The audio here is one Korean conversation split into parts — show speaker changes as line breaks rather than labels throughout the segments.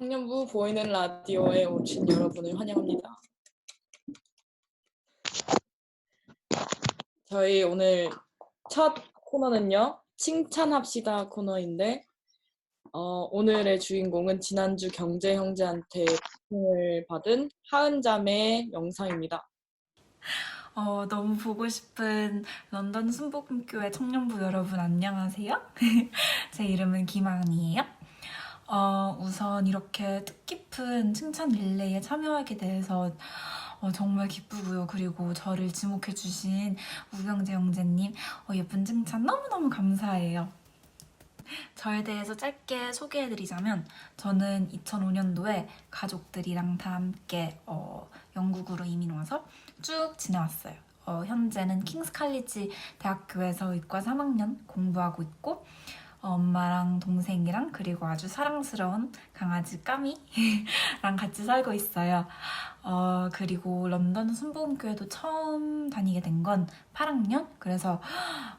청년부 보이는 라디오에 오신 여러분을 환영합니다. 저희 오늘 첫 코너는요, 칭찬합시다 코너인데, 어, 오늘의 주인공은 지난주 경제 형제한테 부탁을 받은 하은 자매의 영상입니다.
어, 너무 보고 싶은 런던 순복음교회 청년부 여러분 안녕하세요. 제 이름은 김아은이에요. 어, 우선 이렇게 뜻깊은 칭찬 릴레이에 참여하게 돼서 어, 정말 기쁘고요. 그리고 저를 지목해주신 우경재 형제님 어, 예쁜 칭찬 너무너무 감사해요. 저에 대해서 짧게 소개해드리자면 저는 2005년도에 가족들이랑 다 함께 어, 영국으로 이민 와서 쭉 지내왔어요. 어, 현재는 킹스 칼리지 대학교에서 의과 3학년 공부하고 있고 어, 엄마랑 동생이랑 그리고 아주 사랑스러운 강아지 까미랑 같이 살고 있어요. 어, 그리고 런던 순복음교회도 처음 다니게 된 건 8학년? 그래서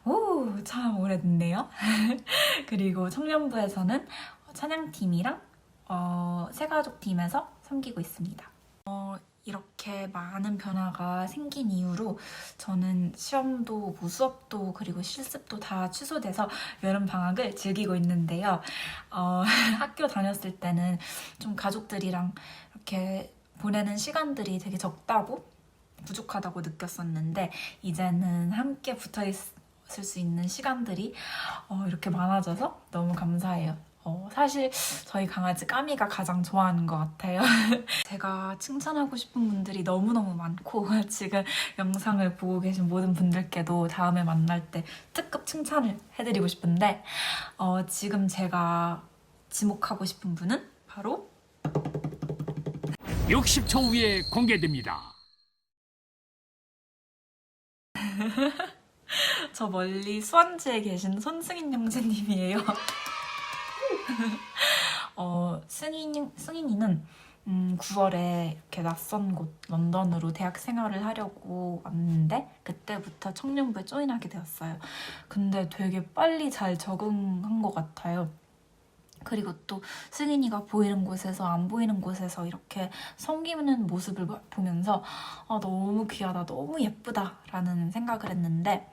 오, 참 오래됐네요. 그리고 청년부에서는 찬양팀이랑 어, 새가족팀에서 섬기고 있습니다. 어, 이렇게 많은 변화가 생긴 이후로 저는 시험도 뭐 수업도 그리고 실습도 다 취소돼서 여름 방학을 즐기고 있는데요. 어, 학교 다녔을 때는 좀 가족들이랑 이렇게 보내는 시간들이 되게 적다고 부족하다고 느꼈었는데 이제는 함께 붙어 있을 수 있는 시간들이 어, 이렇게 많아져서 너무 감사해요. 어, 사실 저희 강아지 까미가 가장 좋아하는 것 같아요. 제가 칭찬하고 싶은 분들이 너무너무 많고 지금 영상을 보고 계신 모든 분들께도 다음에 만날 때 특급 칭찬을 해드리고 싶은데 어, 지금 제가 지목하고 싶은 분은 바로
60초 후에 공개됩니다.
저 멀리 수원지에 계신 손승인 형제님이에요. 어, 승인, 승인이는 음, 9월에 이렇게 낯선 곳 런던으로 대학 생활을 하려고 왔는데 그때부터 청년부에 조인하게 되었어요. 근데 되게 빨리 잘 적응한 것 같아요. 그리고 또 승인이가 보이는 곳에서 안 보이는 곳에서 이렇게 섬기는 모습을 보면서 아, 너무 귀하다, 너무 예쁘다라는 생각을 했는데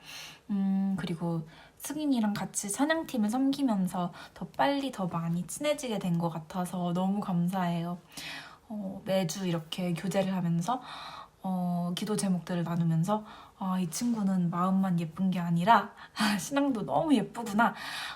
음, 그리고 승인이랑 같이 찬양팀을 섬기면서 더 빨리 더 많이 친해지게 된 것 같아서 너무 감사해요. 어, 매주 이렇게 교제를 하면서 어, 기도 제목들을 나누면서 아, 이 친구는 마음만 예쁜 게 아니라 아, 신앙도 너무 예쁘구나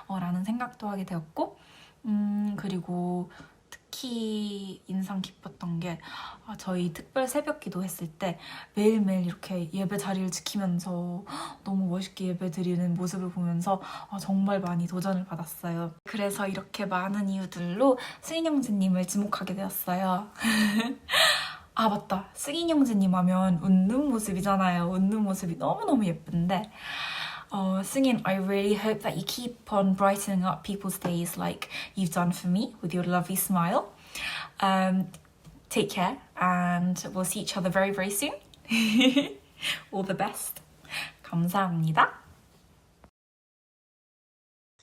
어, 라는 생각도 하게 되었고 음, 그리고 특히 인상 깊었던 게 아, 저희 특별 새벽 기도 했을 때 매일매일 이렇게 예배 자리를 지키면서 너무 멋있게 예배 드리는 모습을 보면서 아, 정말 많이 도전을 받았어요. 그래서 이렇게 많은 이유들로 승인 형제님을 지목하게 되었어요. 아 맞다 승인 형제님 하면 웃는 모습이잖아요 웃는 모습이 너무너무 예쁜데 어, 승인 I really hope that you keep on brightening up people's days like you've done for me with your lovely smile um, take care and we'll see each other very very soon all the best 감사합니다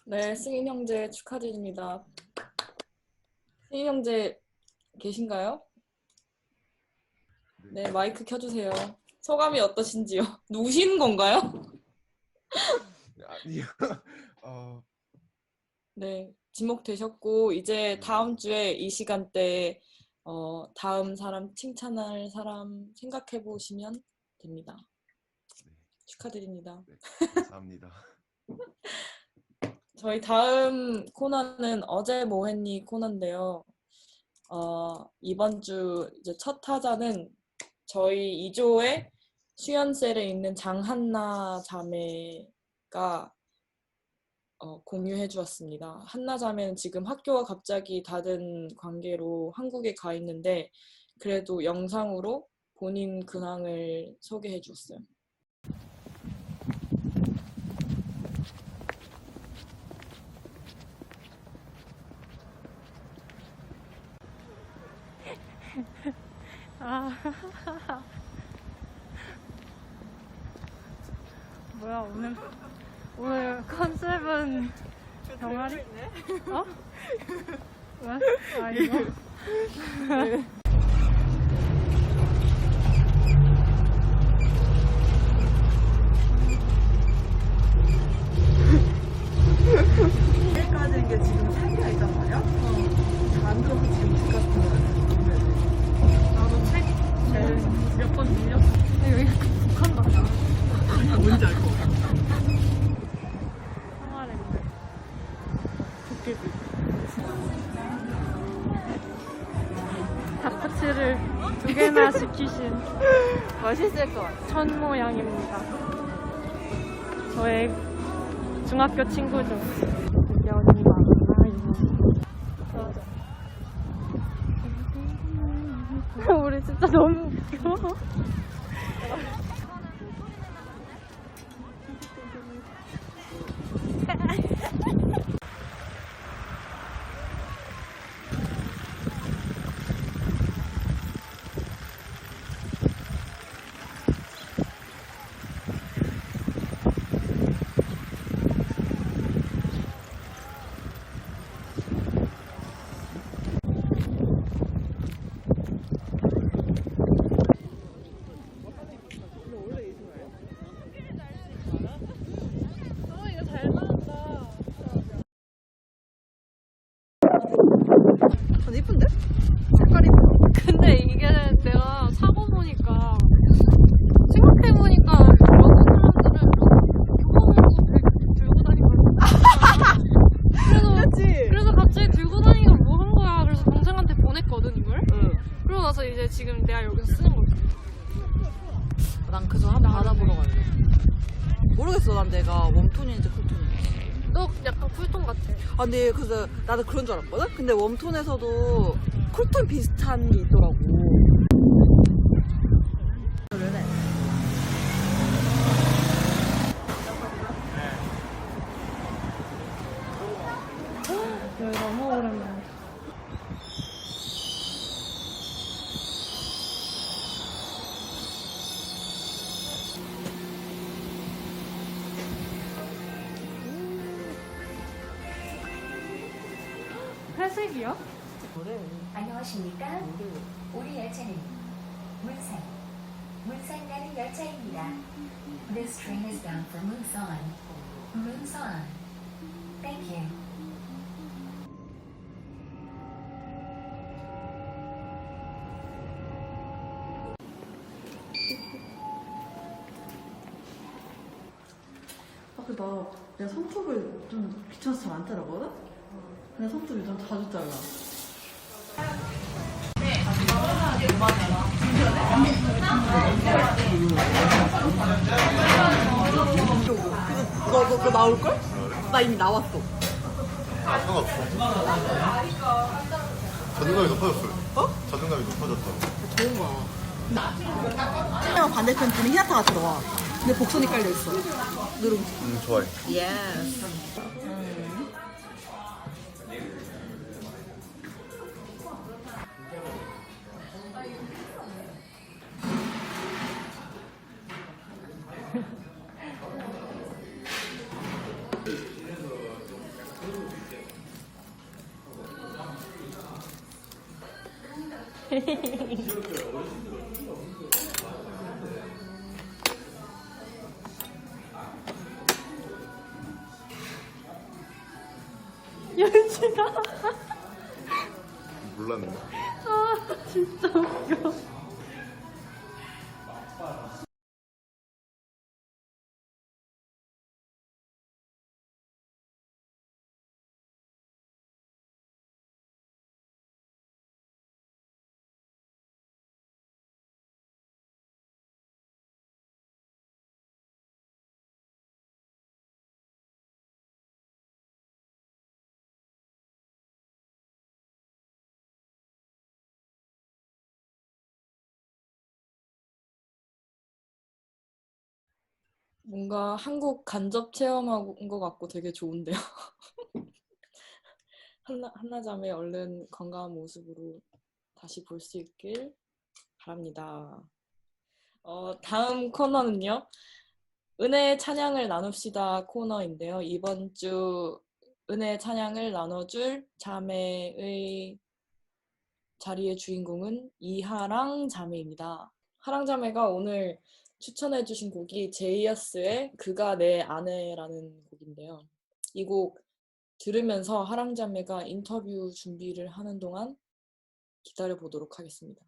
네, 승인 형제 축하드립니다. 승인 형제 계신가요? 네, 마이크 켜주세요. 소감이 어떠신지요? 누구신 건가요?
아니요. 어,
네, 지목되셨고 이제 다음 주에 이 시간대에 어, 다음 사람 칭찬할 사람 생각해 보시면 됩니다.
네,
축하드립니다.
네, 감사합니다.
저희 다음 코너는 어제 뭐 했니 코너인데요. 어, 이번 주 이제 첫 타자는 저희 2조의 수연셀에 있는 장한나 자매가 어, 공유해 주었습니다. 한나 자매는 지금 학교가 갑자기 닫은 관계로 한국에 가 있는데 그래도 영상으로 본인 근황을 소개해 주었어요.
아. 뭐야 오늘 오늘 컨셉은 병아리? 어? 왜? 아 이거
학교 친구죠. 연이 많아요. 우리 진짜 너무 웃겨.
전 이쁜데? 색깔이 이뻐.
근데 이게 내가 사고 보니까 생각해보니까 여자 사람들은 교환으로 들고 다니는 그래서
그렇지?
그래서 갑자기 들고 다니니까 뭐 한 거야 그래서 동생한테 보냈거든 이걸
응.
그러고 나서 이제 지금 내가 여기서 쓰는 거지
난 그저 한번 받아보러 갈래. 모르겠어, 난 내가 웜톤인지 쿨톤인지.
너 약간 쿨톤 같아
아, 근데 그래서 나도 그런 줄 알았거든? 근데 웜톤에서도 쿨톤 비슷한 게 있더라고. 아, 나 내가 손톱을 좀 귀찮아서 잘 안 자르거든? 근데 손톱이 좀 자주 잘라. 너, 너, 너 나올걸? 나 이미 나왔어.
상관없어. 자존감이 높아졌어요.
어?
자존감이 높아졌어.
좋은 거야. 그냥 반대편 분이 히나타가 들어와. 근데 복선이 깔려있어. 누룽지.
음, 좋아해.
예
뭔가 한국 간접 체험한 것 같고 되게 좋은데요. 한나, 한나잠의 얼른 건강한 모습으로 다시 볼 수 있길 바랍니다. 어, 다음 코너는요. 은혜 찬양을 나눕시다 코너인데요. 이번 주 은혜 찬양을 나눠줄 자매의
자리의 주인공은 이하랑 자매입니다. 하랑 자매가 오늘 추천해주신 곡이 제이아스의 그가 내 아내라는 곡인데요. 이 곡 들으면서 하랑자매가 인터뷰 준비를 하는 동안 기다려 보도록 하겠습니다.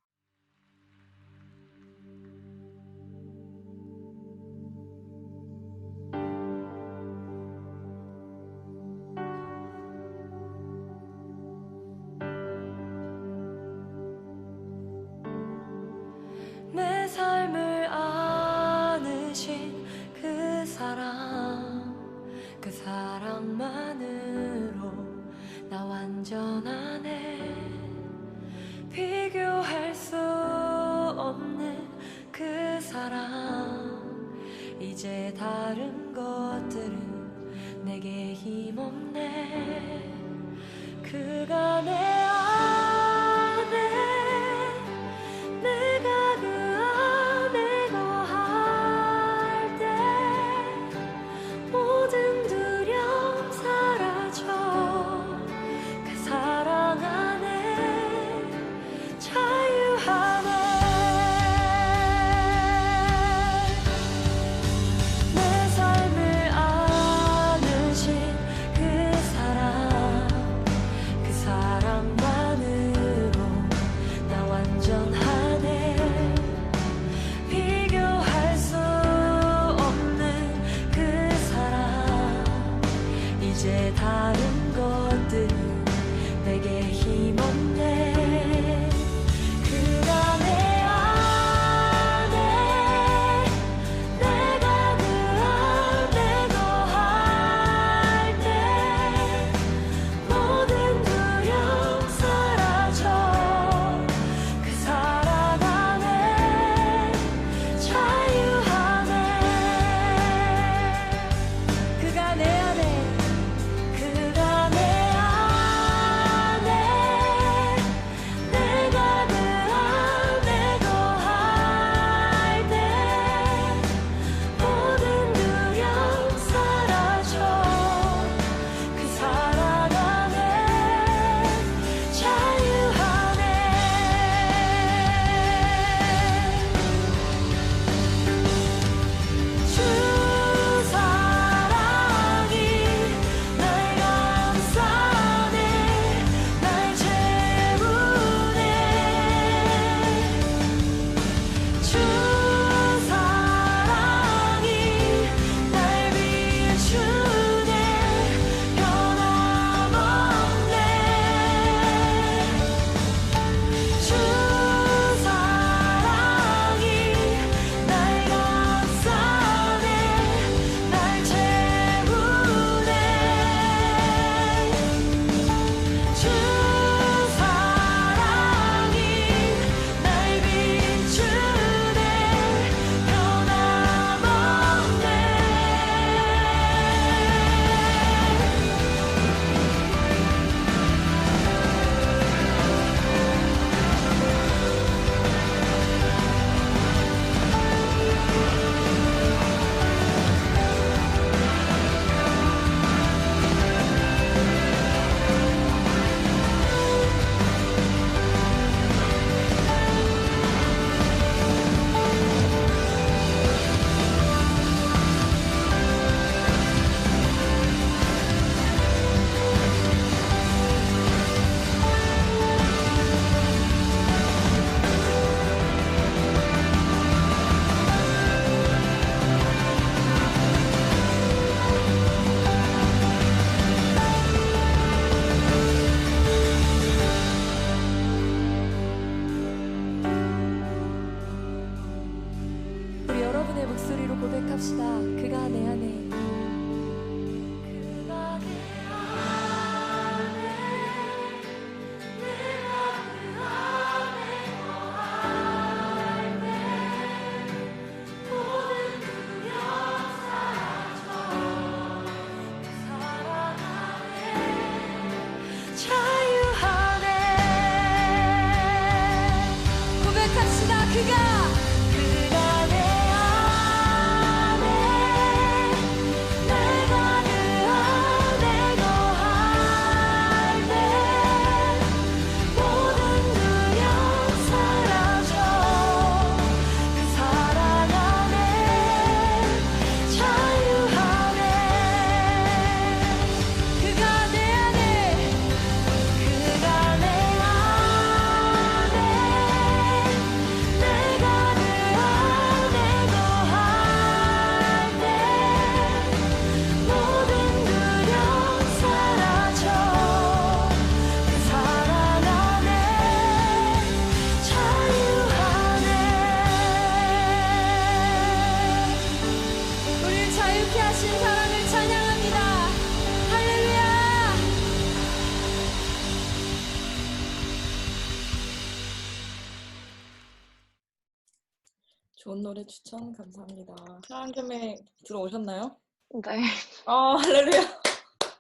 좋은 노래 추천 감사합니다. 사랑금에 들어오셨나요?
네.
아, 할렐루야.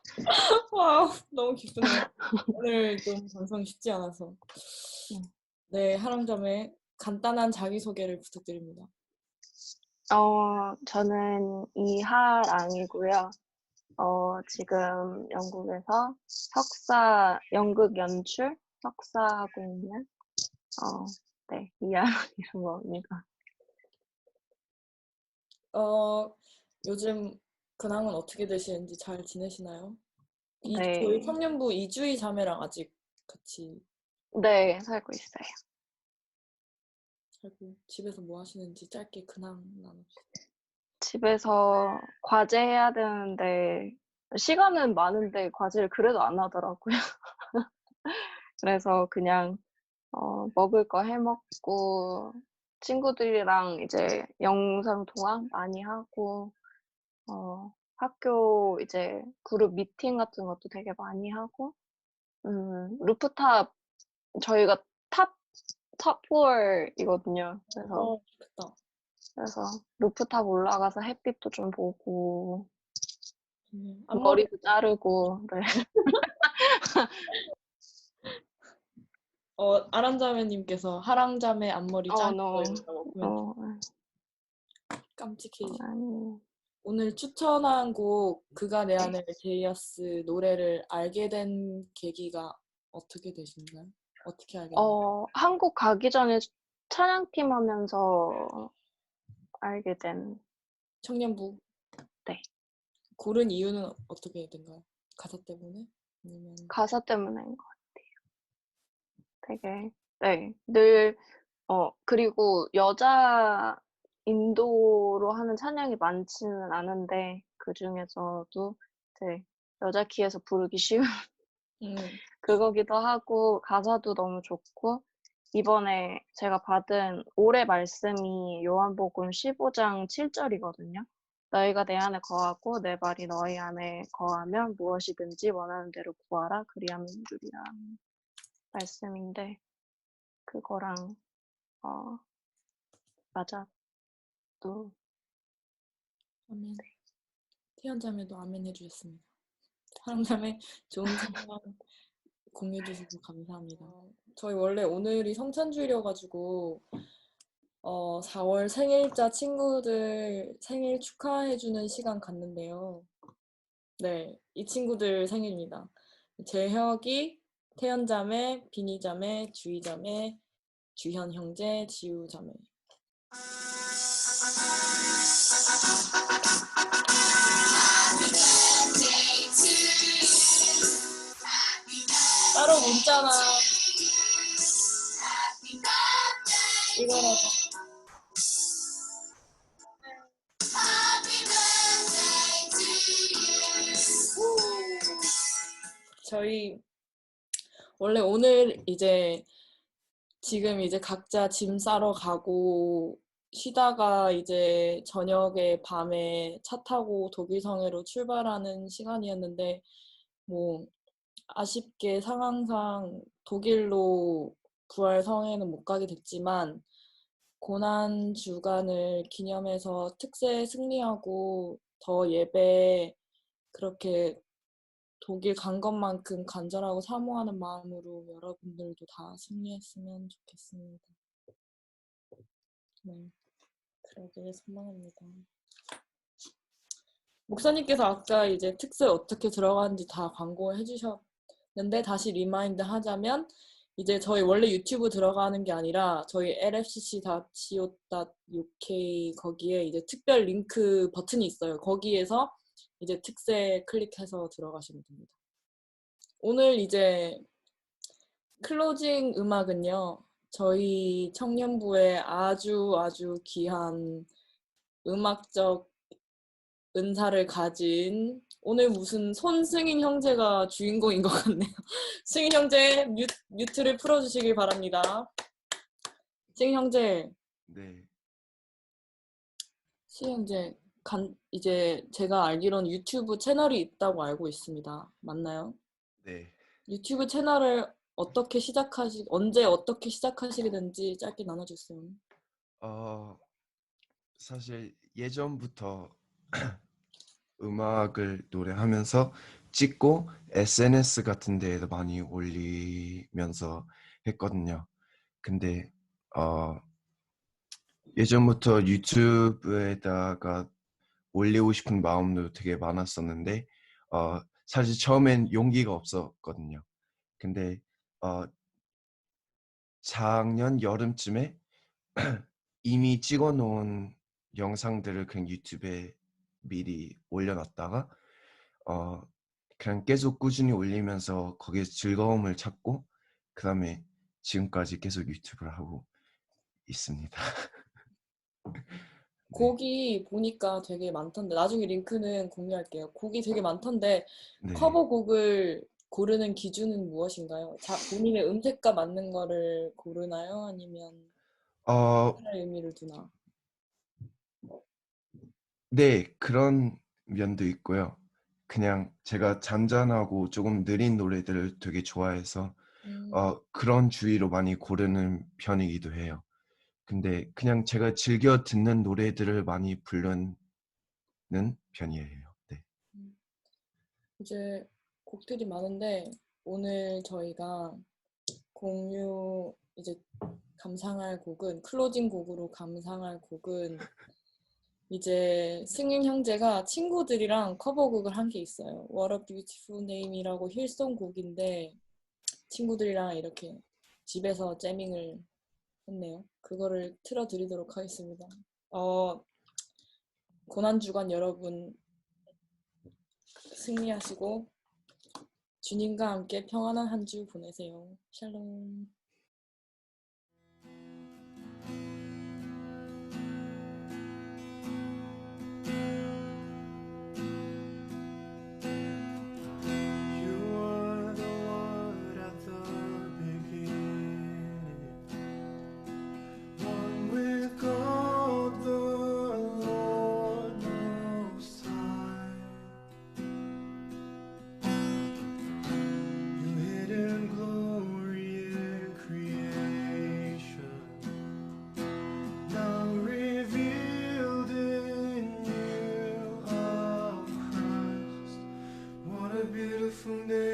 와우, 너무 기쁘네요. 오늘 좀 방송이 쉽지 않아서. 네, 하랑점의 간단한 자기소개를 부탁드립니다.
어, 저는 이하랑이고요. 어, 지금 영국에서 석사, 연극 연출 석사하고 있는, 어, 네, 이하랑이라고 합니다.
어, 요즘 근황은 어떻게 되시는지 잘 지내시나요? 이,
네.
저희 청년부 이주희 자매랑 아직 같이
네, 살고 있어요.
살고 집에서 뭐 하시는지 짧게 근황 나눠주세요.
집에서 과제 해야 되는데, 시간은 많은데 과제를 그래도 안 하더라고요. 그래서 그냥, 어, 먹을 거 해 먹고, 친구들이랑 이제 영상 통화 많이 하고, 어, 학교 이제 그룹 미팅 같은 것도 되게 많이 하고, 음, 루프탑, 저희가 탑, 탑 4이거든요. 그래서,
어.
그래서 루프탑 올라가서 햇빛도 좀 보고,
음, 앞머리
머리도 자르고, 네.
어, 아람자매님께서 하랑자매 앞머리
어,
짧은
no. 어,
깜찍해.
아니,
오늘 추천한 곡 그가 내 안에 제이어스 노래를 알게 된 계기가 어떻게 되신가요? 어떻게 알게 됐나요?
어, 한국 가기 전에 찬양팀 하면서 알게 된,
청년부.
네.
고른 이유는 어떻게 된가요? 가사 때문에? 아니면
가사 때문인 것. 되게, 네, 늘, 어, 그리고 여자 인도로 하는 찬양이 많지는 않은데, 그 중에서도 이제 여자 키에서 부르기 쉬운
음,
그거기도 하고, 가사도 너무 좋고, 이번에 제가 받은 올해 말씀이 요한복음 15장 7절이거든요. 너희가 내 안에 거하고 내 말이 너희 안에 거하면 무엇이든지 원하는 대로 구하라. 그리하면 이루리라 말씀인데 그거랑 어 맞아 또
아멘. 태연 자매도 아멘 해주셨습니다. 하랑자매 좋은 생각 공유해 주셔서 감사합니다. 저희 원래 오늘이 성찬주일이어가지고 어, 4월 생일자 친구들 생일 축하해주는 시간 갔는데요. 네, 이 친구들 생일입니다. 재혁이, 태연자매, 비니자매, 주희자매, 주현 형제, 지우 자매. 따로 문자나 이거라도 저희 원래 오늘 이제 지금 이제 각자 짐 싸러 가고 쉬다가 이제 저녁에 밤에 차 타고 독일 성회로 출발하는 시간이었는데 뭐 아쉽게 상황상 독일로 부활 성회는 못 가게 됐지만 고난 주간을 기념해서 특세 승리하고 더 예배 그렇게 독일 간 것만큼 간절하고 사모하는 마음으로 여러분들도 다 승리했으면 좋겠습니다. 네, 그러길 소망합니다. 목사님께서 아까 이제 특세 어떻게 들어가는지 다 광고해 주셨는데 다시 리마인드 하자면 이제 저희 원래 유튜브 들어가는 게 아니라 저희 lfcc.co.uk 거기에 이제 특별 링크 버튼이 있어요. 거기에서 이제 특세 클릭해서 들어가시면 됩니다. 오늘 이제 클로징 음악은요. 저희 청년부의 아주 아주 귀한 음악적 은사를 가진 오늘 무슨 손승인 형제가 주인공인 것 같네요. 승인 형제 뮤, 뮤트를 풀어주시길 바랍니다. 승인 형제,
네.
승인 형제 간, 이제 제가 알기로는 유튜브 채널이 있다고 알고 있습니다. 맞나요?
네.
유튜브 채널을 어떻게 시작하시, 언제 어떻게 시작하시게 된지 짧게 나눠주세요.
어, 사실 예전부터 음악을 노래하면서 찍고 SNS 같은 데에도 많이 올리면서 했거든요. 근데 어 예전부터 유튜브에다가 올리고 싶은 마음도 되게 많았었는데 어 사실 처음엔 용기가 없었거든요. 근데 어 작년 여름쯤에 이미 찍어 놓은 영상들을 그냥 유튜브에 미리 올려놨다가 어 그냥 계속 꾸준히 올리면서 거기에 즐거움을 찾고 그 다음에 지금까지 계속 유튜브를 하고 있습니다.
곡이 보니까 되게 많던데 나중에 링크는 공유할게요. 곡이 되게 많던데
네.
커버곡을 고르는 기준은 무엇인가요? 자, 본인의 음색과 맞는 거를 고르나요? 아니면
어,
의미를 두나?
네, 그런 면도 있고요. 그냥 제가 잔잔하고 조금 느린 노래들을 되게 좋아해서
음,
어, 그런 주의로 많이 고르는 편이기도 해요. 근데 그냥 제가 즐겨 듣는 노래들을 많이 부르는 편이에요. 네.
이제 곡들이 많은데 오늘 저희가 공유 이제 감상할 곡은 클로징 곡으로 감상할 곡은 이제 승윤 형제가 친구들이랑 커버곡을 한 게 있어요. What a Beautiful Name이라고 힐송 곡인데 친구들이랑 이렇게 집에서 재밍을 했네요. 그거를 틀어드리도록 하겠습니다. 어, 고난주간 여러분 승리하시고 주님과 함께 평안한 한 주 보내세요. 샬롬.
from
there.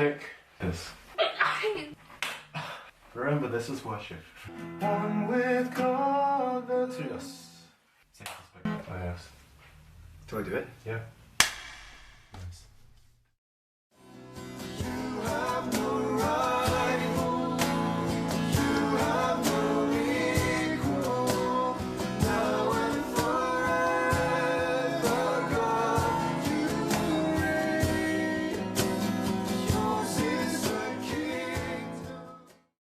Take this. Remember, this is worship. One with God, the two. Yes. Oh, yes. Do I do it? Yeah.